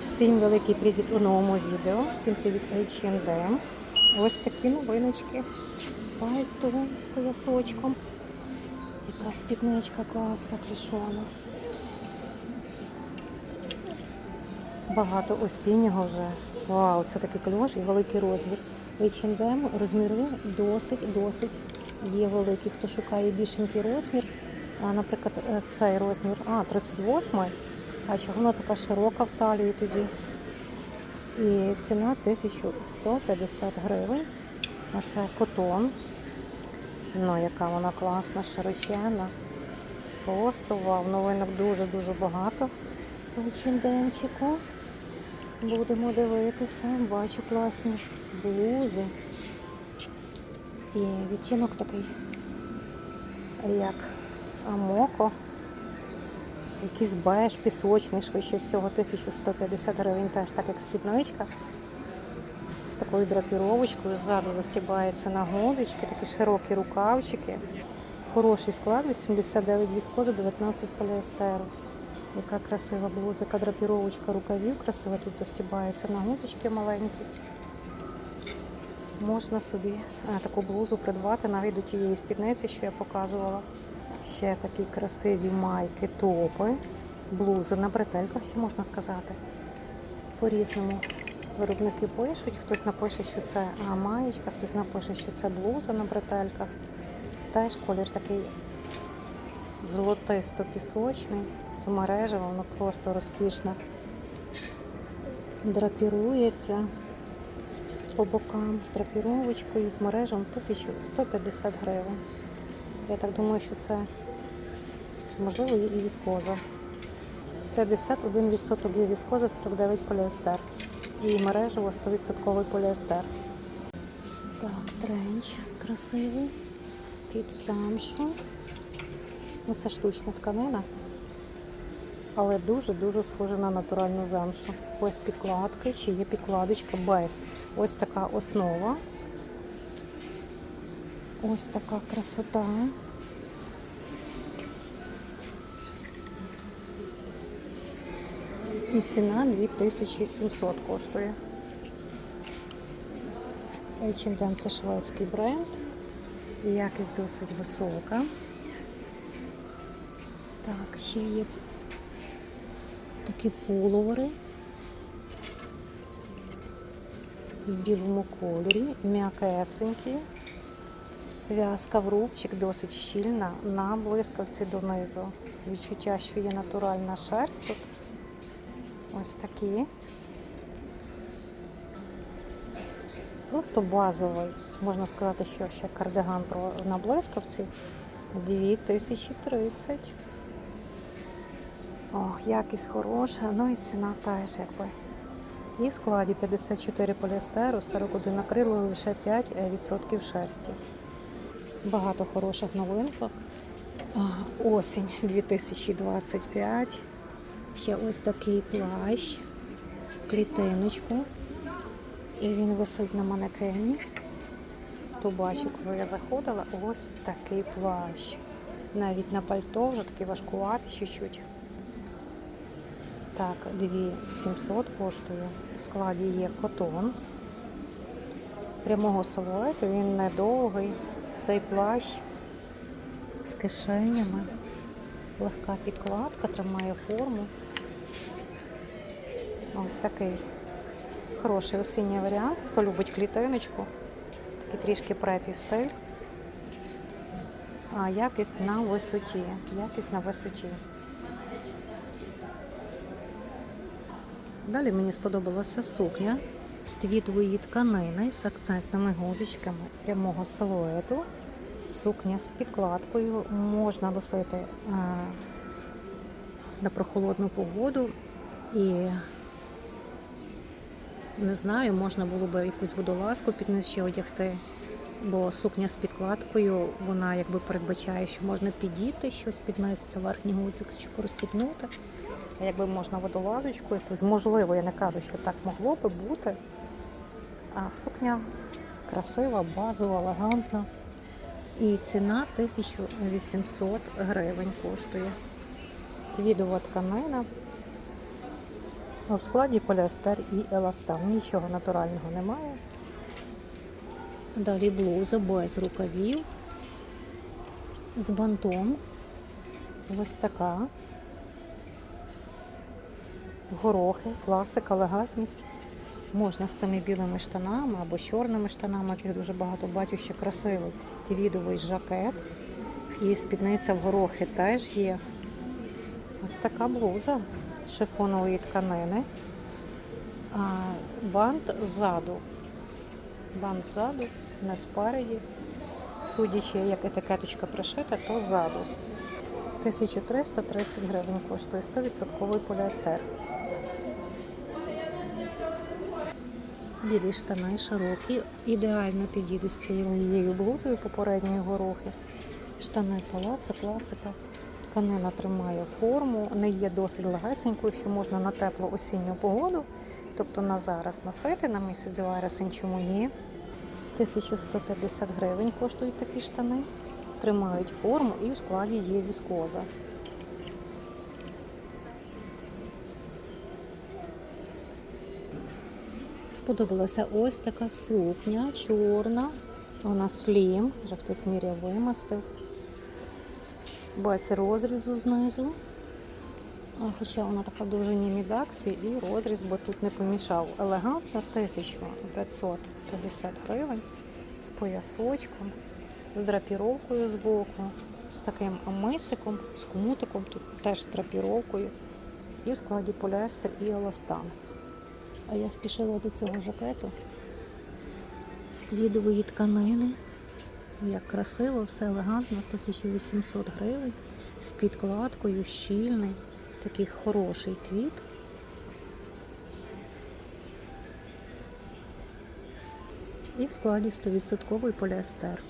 Всім великий привіт у новому відео. Всім привіт H&M. Ось такі новиночки. Пальто з поясочком. Яка спідничка класна, клішона. Багато осіннього вже. Вау, це такий кльош і великий розмір. H&M розміри досить, досить є великі. Хто шукає більшенький розмір, наприклад, е, цей розмір, а, 38 а чого вона така широка в талії тоді? І ціна 1150 гривень. А це котон. Ну, яка вона класна, широченна. Просто вау, новинок дуже-дуже багато в H&M-чику. Будемо дивитися, бачу класні блузи. І відтінок такий, як Амоко. Якийсь беж пісочний, швидше всього, 1150 гривень, теж так як спідничка. З такою драпіровочкою, ззаду застібається на гудзички, такі широкі рукавчики. Хороший склад, 89 віскоза, 19 поліестеру. Яка красива блузика, драпіровочка рукавів, красиво тут застібається на гудзички маленькі. Можна собі е, таку блузу придбати навіть до тієї спідниці, що я показувала. Ще такі красиві майки, топи, блузи на бретельках, ще можна сказати. По-різному виробники пишуть. Хтось напише, що це маєчка, хтось напише, що це блуза на бретельках. Теж колір такий золотисто-пісочний, з мережево, воно просто розкішно драпірується по бокам з драпіровочкою, з мережем 1150 гривень. Я так думаю, що це можливо і віскоза. 51% є віскоза, 49 поліестер. І мережево 100% поліестер. Так, тренч красивий. Під замшу. Ну, це штучна тканина, але дуже-дуже схожа на натуральну замшу. Без підкладки, чи є підкладочка без. Ось така основа. Ось така красота. І ціна 2700 коштує. H&M це шведський бренд. І якість досить висока. Так, ще є такі пуловери в білому кольорі, м'якесенькі. В'язка в рубчик досить щільна, на блискавці донизу. Відчуття, що є натуральна шерсть тут. Ось такі. Просто базовий. Можна сказати, що ще кардиган на блискавці 2030. Ох, якість хороша, ну і ціна теж якби. І в складі 54 поліестеру, 41 акрилу, лише 5% шерсті. Багато хороших новинок. Осінь 2025. Ще ось такий плащ, клітиночку. І він висить на манекені. Хто бачив, коли я заходила, ось такий плащ. Навіть на пальто вже такий важкуватий чуть-чуть. Так, 2700 коштує. В складі є котон. Прямого силуету, він недовгий. Цей плащ з кишенями. Легка підкладка, тримає форму. Ось такий хороший осінній варіант. Хто любить клітиночку, такий трішки препі стиль. А якість на висоті. Якість на висоті. Далі мені сподобалася сукня з твітової тканини з акцентними гудзичками прямого силуету. Сукня з підкладкою можна носити а, на прохолодну погоду і не знаю, можна було би якусь водолазку під низ ще одягти, бо сукня з підкладкою, вона якби передбачає, що можна підійти щось під низ, це верхній гудзик, чи розстібнути. Якби можна водолазочку якусь, можливо, я не кажу, що так могло би бути. А сукня красива, базова, елегантна. І ціна 1800 гривень коштує. Твідова тканина. В складі поліестер і еластан. Нічого натурального немає. Далі блуза без рукавів. З бантом. Ось така. Горохи, класика, елегантність. Можна з цими білими штанами або чорними штанами, яких дуже багато бачу, ще красивий твідовий жакет. І спідниця в горохи теж є. Ось така блуза з шифонової тканини. А, бант ззаду. Бант ззаду, не спереді. Судячи, як етикеточка пришита, то ззаду. 1330 гривень коштує 100% поліестер. Білі штани широкі, ідеально підійдуть з цією блузою попередньої горохи. Штани палаци, класика. Тканина тримає форму, не є досить легесенькою, що можна на теплу осінню погоду, тобто на зараз носити, на місяць вересень, чому ні. 1150 гривень коштують такі штани. Тримають форму і в складі є віскоза. Сподобалася ось така сукня, чорна. Вона слім, вже хтось міряв вимастив. Без розрізу знизу. Хоча вона така в довжині мідаксі і розріз би тут не помішав. Елегантна 1550 гривень з поясочком, з драпіровкою збоку, з таким мисиком, з хомутиком, тут теж з драпіровкою. І в складі поліестер і еластан. А я спішила до цього жакету з твідової тканини. Як красиво, все елегантно, 1800 гривень. З підкладкою, щільний, такий хороший твіт. І в складі 100% поліестер.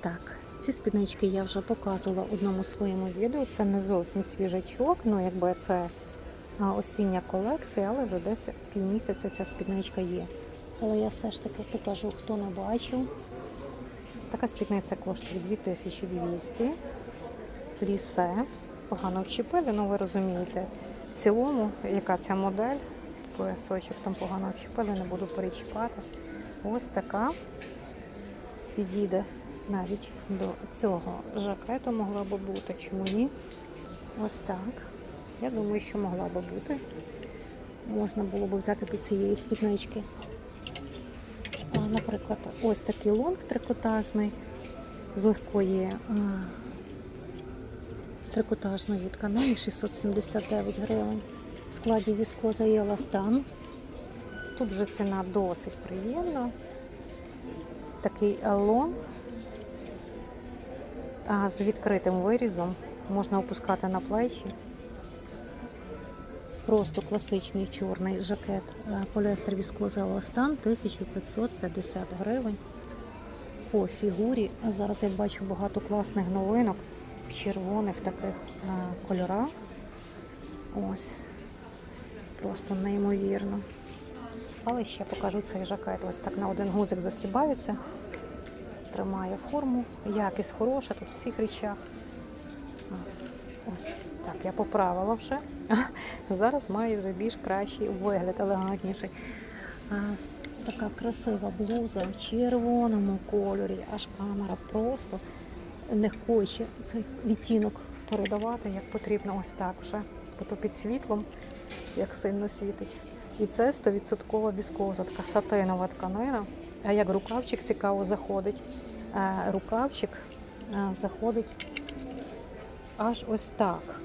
Так, ці спіднички я вже показувала в одному своєму відео. Це не зовсім свіжачок, ну якби це осіння колекція, але вже десь півмісяця ця спідничка є. Але я все ж таки покажу, хто не бачив. Така спідниця коштує 2200. Фрісе. Погано вчепили, ну ви розумієте. В цілому, яка ця модель, поясочок там погано вчепили, не буду перечіпати. Ось така підійде навіть до цього жакету могла би бути. Чому ні? Ось так. Я думаю, що могла би бути. Можна було б взяти до цієї спіднички. Наприклад, ось такий лонг трикотажний з легкої трикотажної тканини 679 гривень. В складі віскоза і еластан. Тут вже ціна досить приємна. Такий лонг з відкритим вирізом. Можна опускати на плечі. Просто класичний чорний жакет е, поліестер віскоза Еластан 1550 гривень по фігурі. Зараз я бачу багато класних новинок в червоних таких е, кольорах. Ось, просто неймовірно. Але ще покажу цей жакет. Ось так на один гудзик застібається, тримає форму, якість хороша тут в всіх речах. Ось так, я поправила вже. Зараз має вже більш кращий вигляд, елегантніший. Така красива блуза в червоному кольорі, аж камера просто не хоче цей відтінок передавати, як потрібно, ось так вже. Бо то під світлом, як сильно світить. І це 100% віскоза, така сатинова тканина. А як рукавчик цікаво заходить. Е, Рукавчик е, заходить аж ось так.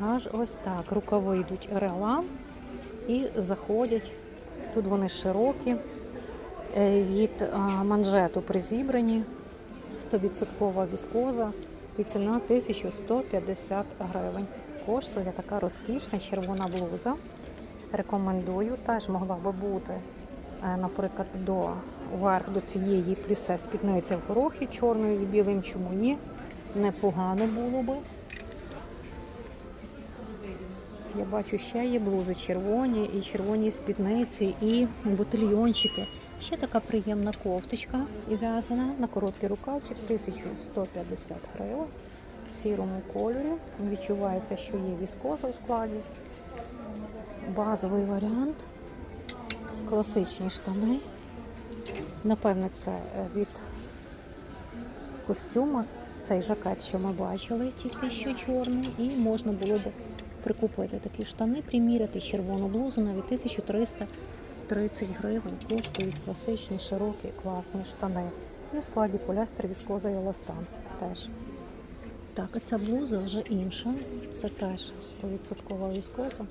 Аж ось так. Рукави йдуть релан і заходять. Тут вони широкі, е, від манжету призібрані, 100% віскоза і ціна 1150 гривень. Коштує така розкішна червона блуза. Рекомендую, теж могла би бути, е, наприклад, до вверх до цієї плісе спідниці в горохі чорної з білим, чому ні. Непогано було би. Я бачу, ще є блузи червоні, і червоні спідниці, і ботильйончики. Ще така приємна кофточка в'язана на короткий рукавчик, 1150 гривень. в сірому кольорі. Відчувається, що є віскоза в складі. Базовий варіант. Класичні штани. Напевне, це е, від костюма. Цей жакет, що ми бачили, тільки що чорний, і можна було б прикупити такі штани, приміряти червону блузу навіть 1330 гривень. Коштують класичні, широкі, класні штани. І в складі полястер, віскоза і еластан теж. Так, а ця блуза вже інша. Це теж 100% віскоза.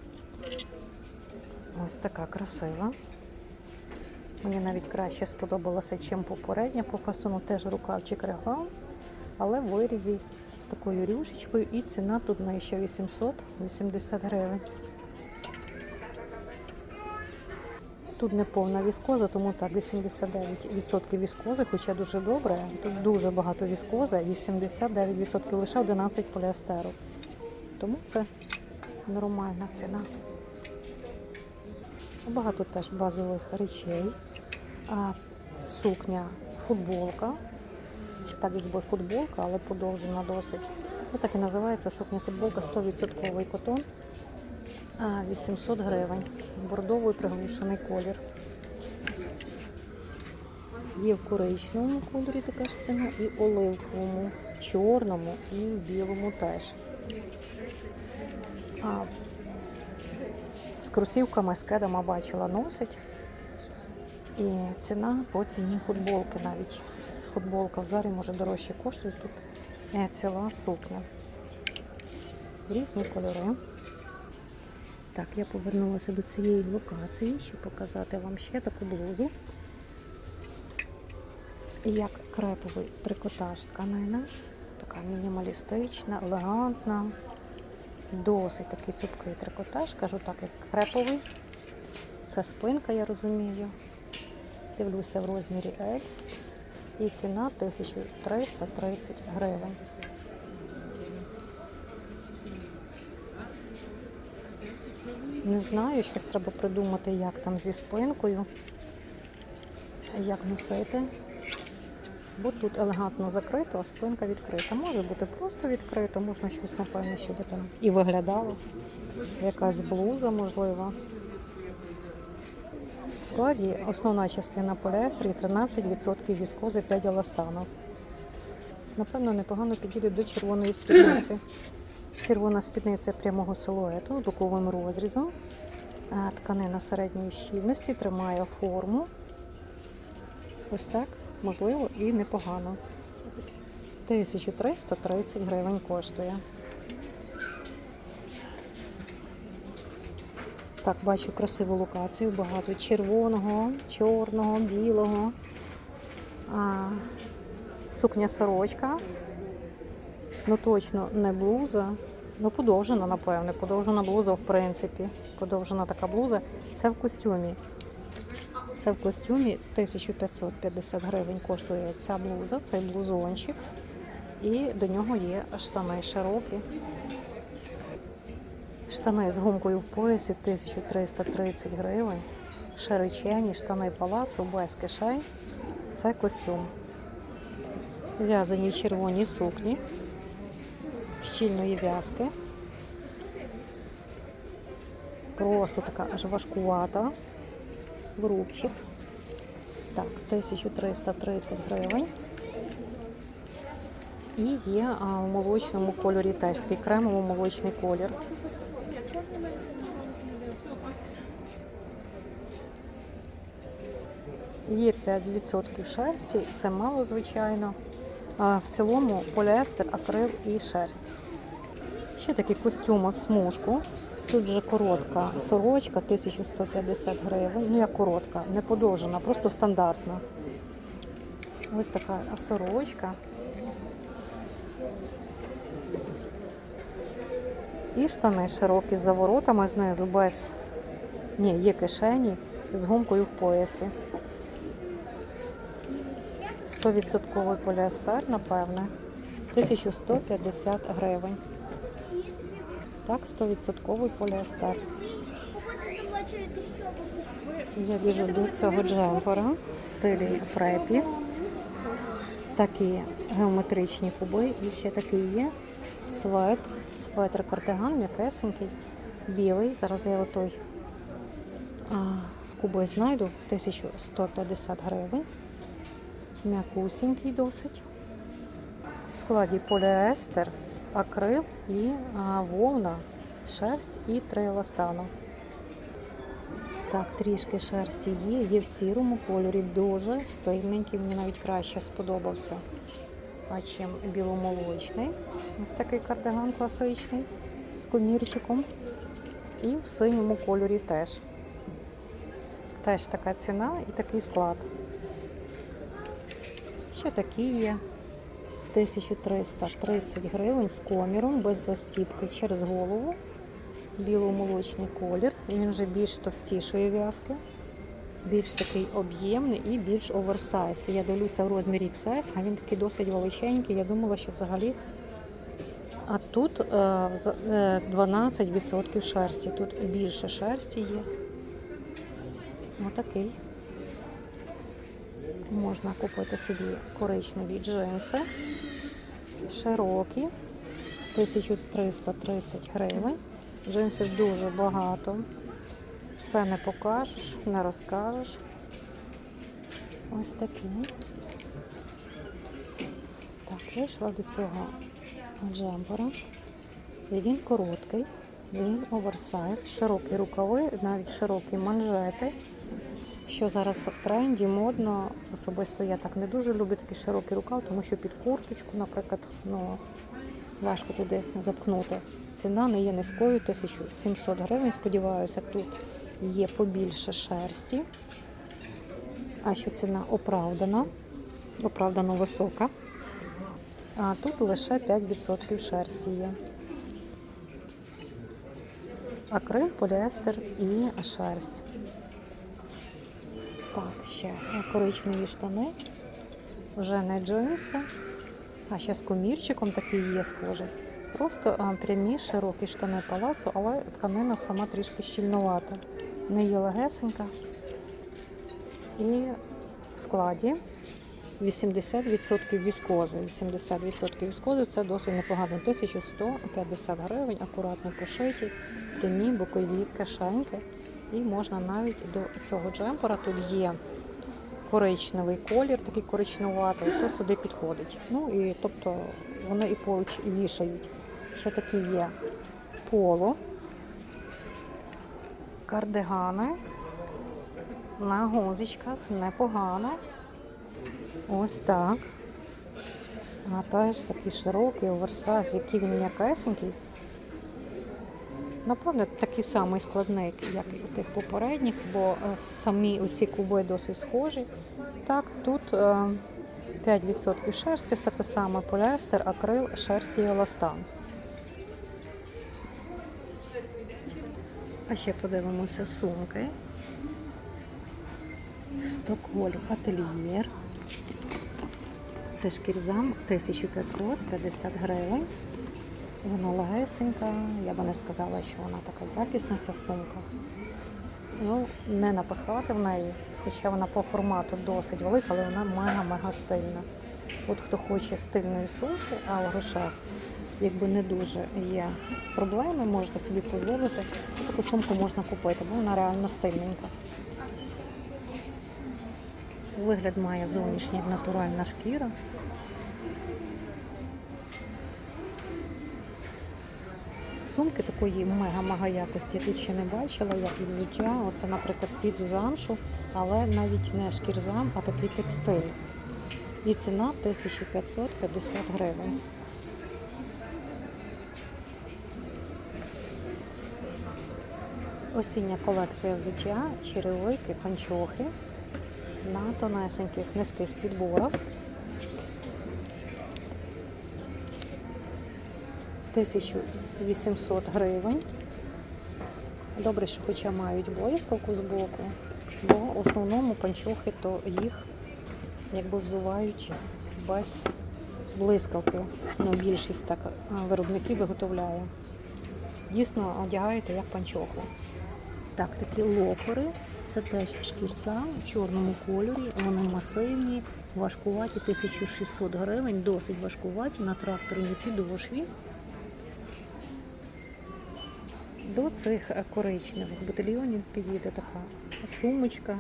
Ось така красива. Мені навіть краще сподобалося, чим попередня. По фасону теж рукавчик регал, але в вирізі з такою рюшечкою і ціна тут нижча 880 гривень. Тут не повна віскоза, тому так, 89% віскози, хоча дуже добре. Тут дуже багато віскози, 89% лише 11 поліестеру. Тому це нормальна ціна. Багато теж базових речей. А, сукня, футболка. Так якби футболка, але подовжена досить. Ну, так і називається сукня футболка 100% котон. А, 800 гривень. Бордовий приглушений колір. Є в коричневому кольорі така ж ціна, і оливковому, в чорному і в білому теж. А, з кросівками з кедами бачила носить. І ціна по ціні футболки навіть. Футболка в зарі може дорожче коштує тут е, ціла сукня. Різні кольори. Так, я повернулася до цієї локації, щоб показати вам ще таку блузу. Як креповий трикотаж тканина. Така мінімалістична, елегантна. Досить такий цупкий трикотаж, кажу так, як креповий. Це спинка, я розумію. Дивлюся в розмірі L. І ціна 1330 гривень. Не знаю, щось треба придумати, як там зі спинкою, як носити. Бо тут елегантно закрито, а спинка відкрита. Може бути просто відкрито, можна щось, напевно, щоб там і виглядало. Якась блуза, можливо. Складі основна частина поліестрі 13% віскози 5 еластану. Напевно, непогано підійде до червоної спідниці. Червона спідниця прямого силуету з боковим розрізом. Тканина середньої щільності тримає форму. Ось так, можливо, і непогано. 1330 гривень коштує. Так, бачу красиву локацію, багато червоного, чорного, білого. А, сукня сорочка. Ну точно не блуза. Ну, подовжена, напевне. Подовжена блуза, в принципі. Подовжена така блуза. Це в костюмі. Це в костюмі 1550 гривень коштує ця блуза, цей блузончик. І до нього є штани широкі. Штани з гумкою в поясі 1330 гривень. Широчені, штани палацу без кишень. Це костюм. В'язані в червоній сукні, щільної в'язки. Просто така аж важкувата. В рубчик. Так, 1330 гривень. І є а, в молочному кольорі теж такий кремово-молочний колір. Є 5% шерсті, це мало, звичайно. В цілому поліестер, акрил і шерсть. Ще такі костюми в смужку. Тут вже коротка сорочка, 1150 гривень. Ну, як коротка, не подовжена, просто стандартна. Ось така сорочка. І штани широкі з заворотами знизу, без ні, є кишені з гумкою в поясі. 100% поліестер, напевне. 1150 гривень. Так, 100% поліестер. Я біжу до цього джемпера в стилі фрепі. Такі геометричні куби. І ще такий є Светр, светр кардиган, м'якесенький, білий. Зараз я отой а, в кубі знайду 1150 гривень. М'якусенький досить. В складі поліестер, акрил і а, вовна, шерсть і три еластану. Так, трішки шерсті є, є в сірому кольорі, дуже стильненький, мені навіть краще сподобався. Чим біломолочний. Ось такий кардиган класичний з комірчиком. І в синьому кольорі теж. Теж така ціна і такий склад. Ще такі є. 1330 гривень з коміром, без застіпки через голову. Біломолочний колір. Він вже більш товстішої в'язки, більш такий об'ємний і більш оверсайз. Я дивлюся в розмірі XS, а він такий досить величенький. Я думала, що взагалі. А тут е, вза- е, 12% шерсті. Тут більше шерсті є. Отакий. Можна купити собі коричневі джинси. Широкі. 1330 гривень. Джинсів дуже багато. Все не покажеш, не розкажеш. Ось такі. Так, вийшла до цього джемпера. І він короткий, він оверсайз, широкі рукави, навіть широкі манжети. Що зараз в тренді модно, особисто я так не дуже люблю такий широкий рукав, тому що під курточку, наприклад, ну, важко туди запхнути. Ціна не є низькою, 1700 гривень. Сподіваюся, тут є побільше шерсті. А що ціна оправдана, оправдано висока. А тут лише 5% шерсті є. Акрил, поліестер і шерсть. Так, ще коричневі штани. Вже не джинси, а ще з комірчиком такий є схожий. Просто прямі широкі штани палацу, але тканина сама трішки щільнувата. Не є легесенька. І в складі 80% віскози. 80% віскози це досить непогано. 1150 гривень, акуратно пошиті, прямі бокові кишеньки. І можна навіть до цього джемпера тут є коричневий колір, такий коричнуватий, то сюди підходить. Ну і тобто вони і поруч і вішають. Ще такі є поло, кардигани на гузичках, непогано. Ось так. А теж такий широкий оверсайз, який він м'якесенький. Напевно, такий самий складник, як і у тих попередніх, бо е, самі оці куби досить схожі. Так, тут е, 5% шерсті, все те саме поліестер, акрил, шерсть і еластан. А ще подивимося сумки. Стокгольм ательєр. Це шкірзам 1550 гривень. Вона легесенька, я би не сказала, що вона така якісна, ця сумка. Ну, не напихати в неї, хоча вона по формату досить велика, але вона мега-мега стильна. От хто хоче стильної сумки, а в грошах якби не дуже є проблеми, можете собі дозволити, таку сумку можна купити, бо вона реально стильненька. Вигляд має зовнішній натуральна шкіра. Сумки такої мега-мега якості я тут ще не бачила, як і взуття. Оце, наприклад, під замшу, але навіть не шкірзам, а такий текстиль. І ціна 1550 гривень. Осіння колекція взуття, черевики, панчохи на тонесеньких низьких підборах. 1800 гривень. Добре, що хоча мають блискавку з боку, бо в основному панчохи, то їх якби взувають без блискавки. Ну, більшість так виробників виготовляє. Дійсно одягаєте як панчоху. Так, такі лофери. Це теж шкільця в чорному кольорі. Вони масивні, важкуваті, 1600 гривень, досить важкуваті на тракторній підошві. До цих е, коричневих батальйонів підійде така сумочка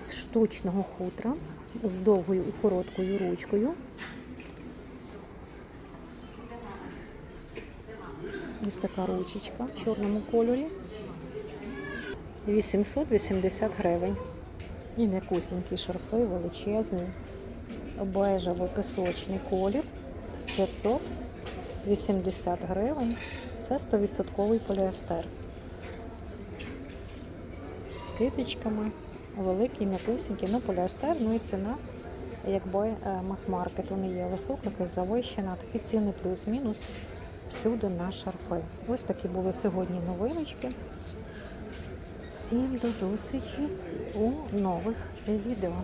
з штучного хутра, з довгою і короткою ручкою. Ось така ручечка в чорному кольорі. 880 гривень. І м'якусінькі шарфи, величезний, бежевий пісочний колір 580 гривень. Це 100% поліестер. З китичками, великий, м'якусінький, ну поліестер, ну і ціна, якби е, мас-маркету не є висока, завищена, такі ціни плюс-мінус всюди на шарфи. Ось такі були сьогодні новиночки. Всім до зустрічі у нових відео.